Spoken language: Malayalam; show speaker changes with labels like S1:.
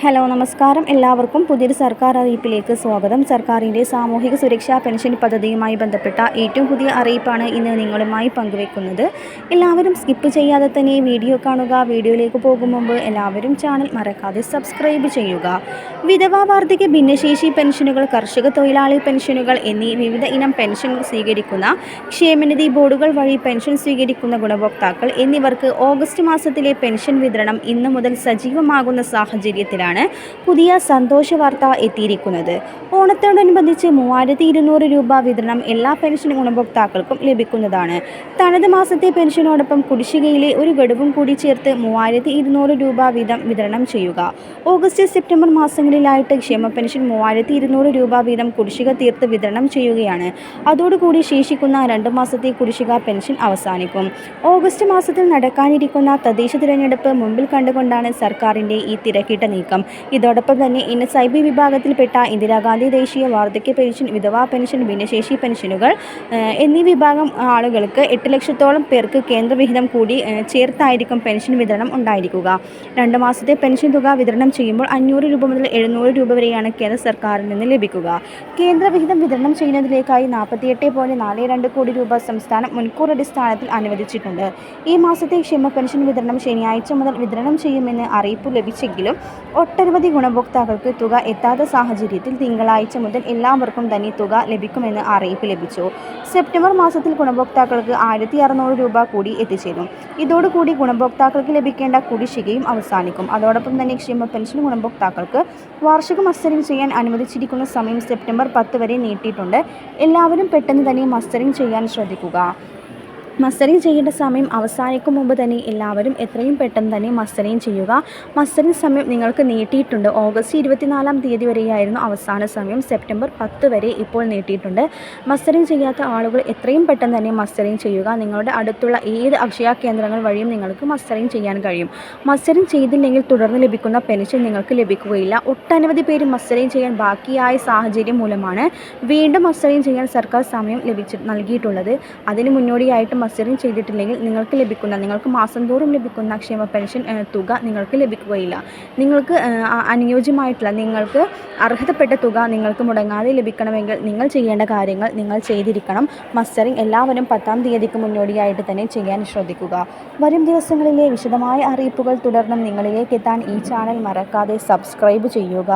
S1: ഹലോ നമസ്കാരം. എല്ലാവർക്കും പുതിയൊരു സർക്കാർ അറിയിപ്പിലേക്ക് സ്വാഗതം. സർക്കാരിന്റെ സാമൂഹിക സുരക്ഷാ പെൻഷൻ പദ്ധതിയുമായി ബന്ധപ്പെട്ട ഏറ്റവും പുതിയ അറിയിപ്പാണ് ഇന്ന് നിങ്ങളുമായി പങ്കുവെക്കുന്നത്. എല്ലാവരും സ്കിപ്പ് ചെയ്യാതെ തന്നെ വീഡിയോ കാണുക. വീഡിയോയിലേക്ക് പോകും മുമ്പ് എല്ലാവരും ചാനൽ മറക്കാതെ സബ്സ്ക്രൈബ് ചെയ്യുക. വിധവാ വാർദ്ധക്യ ഭിന്നശേഷി പെൻഷനുകൾ കർഷക തൊഴിലാളി പെൻഷനുകൾ എന്നീ വിവിധ ഇനം പെൻഷൻ സ്വീകരിക്കുന്ന ക്ഷേമനിധി ബോർഡുകൾ വഴി പെൻഷൻ സ്വീകരിക്കുന്ന ഗുണഭോക്താക്കൾ എന്നിവർക്ക് ഓഗസ്റ്റ് മാസത്തിലെ പെൻഷൻ വിതരണം ഇന്നു മുതൽ സജീവമാകുന്ന സാഹചര്യത്തിലാണ്. പുതിയ സന്തോഷ വാർത്ത എത്തിയിരിക്കുന്നത്. ഓണത്തോടനുബന്ധിച്ച് മൂവായിരത്തി ഇരുന്നൂറ് രൂപ വിതരണം എല്ലാ പെൻഷൻ ഗുണഭോക്താക്കൾക്കും ലഭിക്കുന്നതാണ്. തനത് മാസത്തെ പെൻഷനോടൊപ്പം കുടിശ്ശികയിലെ ഒരു ഗഡുവും കൂടി ചേർത്ത് മൂവായിരത്തി ഇരുന്നൂറ് രൂപ വീതം വിതരണം ചെയ്യുക. ഓഗസ്റ്റ് സെപ്റ്റംബർ മാസങ്ങളിലായിട്ട് ക്ഷേമ പെൻഷൻ മൂവായിരത്തി ഇരുന്നൂറ് രൂപ വീതം കുടിശ്ശിക തീർത്ത് വിതരണം ചെയ്യുകയാണ്. അതോടുകൂടി ശേഷിക്കുന്ന രണ്ട് മാസത്തെ കുടിശ്ശിക പെൻഷൻ അവസാനിക്കും. ഓഗസ്റ്റ് മാസത്തിൽ നടക്കാനിരിക്കുന്ന തദ്ദേശ തിരഞ്ഞെടുപ്പ് മുമ്പിൽ കണ്ടുകൊണ്ടാണ് സർക്കാരിന്റെ ഈ തിരക്കിട്ട നീക്കം. ഇതോടൊപ്പം തന്നെ എൻ എസ് ഐ ബി വിഭാഗത്തിൽപ്പെട്ട ഇന്ദിരാഗാന്ധി ദേശീയ വാർദ്ധക്യ പെൻഷൻ വിധവാ പെൻഷൻ ഭിന്നശേഷി പെൻഷനുകൾ എന്നീ വിഭാഗം ആളുകൾക്ക് എട്ട് ലക്ഷത്തോളം പേർക്ക് കേന്ദ്രവിഹിതം കൂടി ചേർത്തായിരിക്കും പെൻഷൻ വിതരണം ഉണ്ടായിരിക്കുക. രണ്ട് മാസത്തെ പെൻഷൻ തുക വിതരണം ചെയ്യുമ്പോൾ അഞ്ഞൂറ് രൂപ മുതൽ എഴുന്നൂറ് രൂപ വരെയാണ് കേന്ദ്ര സർക്കാരിൽ നിന്ന് ലഭിക്കുക. കേന്ദ്രവിഹിതം വിതരണം ചെയ്യുന്നതിലേക്കായി നാൽപ്പത്തിയെട്ട് പോയിന്റ് നാല് രണ്ട് കോടി രൂപ സംസ്ഥാനം മുൻകൂർ അടിസ്ഥാനത്തിൽ അനുവദിച്ചിട്ടുണ്ട്. ഈ മാസത്തെ ക്ഷേമ പെൻഷൻ വിതരണം ശനിയാഴ്ച മുതൽ വിതരണം ചെയ്യുമെന്ന് അറിയിപ്പ് ലഭിച്ചെങ്കിലും ഒട്ടനവധി ഗുണഭോക്താക്കൾക്ക് തുക എത്താത്ത സാഹചര്യത്തിൽ തിങ്കളാഴ്ച മുതൽ എല്ലാവർക്കും തന്നെ തുക ലഭിക്കുമെന്ന് അറിയിപ്പ് ലഭിച്ചു. സെപ്റ്റംബർ മാസത്തിൽ ഗുണഭോക്താക്കൾക്ക് ആയിരത്തി അറുന്നൂറ് രൂപ കൂടി എത്തിച്ചേരും. ഇതോടുകൂടി ഗുണഭോക്താക്കൾക്ക് ലഭിക്കേണ്ട കുടിശ്ശികയും അവസാനിക്കും. അതോടൊപ്പം തന്നെ ക്ഷേമ പെൻഷൻ ഗുണഭോക്താക്കൾക്ക് വാർഷിക മസ്റ്ററിംഗ് ചെയ്യാൻ അനുവദിച്ചിരിക്കുന്ന സമയം സെപ്റ്റംബർ പത്ത് വരെ നീട്ടിയിട്ടുണ്ട്. എല്ലാവരും പെട്ടെന്ന് തന്നെ മസ്റ്ററിംഗ് ചെയ്യാൻ ശ്രദ്ധിക്കുക. മസ്റ്ററിങ് ചെയ്യേണ്ട സമയം അവസാനിക്കും മുമ്പ് തന്നെ എല്ലാവരും എത്രയും പെട്ടെന്ന് തന്നെ മസ്റ്ററിങ് ചെയ്യുക. മസ്റ്ററിങ് സമയം നിങ്ങൾക്ക് നീട്ടിയിട്ടുണ്ട്. ഓഗസ്റ്റ് ഇരുപത്തിനാലാം തീയതി വരെയായിരുന്നു അവസാന സമയം. സെപ്റ്റംബർ പത്ത് വരെ ഇപ്പോൾ നീട്ടിയിട്ടുണ്ട്. മസ്റ്ററിങ് ചെയ്യാത്ത ആളുകൾ എത്രയും പെട്ടെന്ന് തന്നെ മസ്റ്ററിങ് ചെയ്യുക. നിങ്ങളുടെ അടുത്തുള്ള ഏത് അക്ഷയ കേന്ദ്രങ്ങൾ വഴിയും നിങ്ങൾക്ക് മസ്റ്ററിങ് ചെയ്യാൻ കഴിയും. മസ്റ്ററിങ് ചെയ്തില്ലെങ്കിൽ തുടർന്ന് ലഭിക്കുന്ന പെൻഷൻ നിങ്ങൾക്ക് ലഭിക്കുകയില്ല. ഒട്ടനവധി പേര് മസ്റ്ററിങ് ചെയ്യാൻ ബാക്കിയായ സാഹചര്യം മൂലമാണ് വീണ്ടും മസ്റ്ററിങ് ചെയ്യാൻ സർക്കാർ സമയം ലഭിച്ച് നൽകിയിട്ടുള്ളത്. അതിന് മുന്നോടിയായിട്ട് മസ്റ്ററിങ് ചെയ്തിട്ടില്ലെങ്കിൽ നിങ്ങൾക്ക് ലഭിക്കുന്ന നിങ്ങൾക്ക് മാസം തോറും ലഭിക്കുന്ന ക്ഷേമ പെൻഷൻ തുക നിങ്ങൾക്ക് ലഭിക്കുകയില്ല. നിങ്ങൾക്ക് അനുയോജ്യമായിട്ടുള്ള നിങ്ങൾക്ക് അർഹതപ്പെട്ട തുക നിങ്ങൾക്ക് മുടങ്ങാതെ ലഭിക്കണമെങ്കിൽ നിങ്ങൾ ചെയ്യേണ്ട കാര്യങ്ങൾ നിങ്ങൾ ചെയ്തിരിക്കണം. മസ്റ്ററിങ് എല്ലാവരും പത്താം തീയതിക്ക് മുന്നോടിയായിട്ട് തന്നെ ചെയ്യാൻ ശ്രദ്ധിക്കുക. വരും ദിവസങ്ങളിലെ വിശദമായ അറിയിപ്പുകൾ തുടർന്നും നിങ്ങളിലേക്ക് എത്താൻ ഈ ചാനൽ മറക്കാതെ സബ്സ്ക്രൈബ് ചെയ്യുക.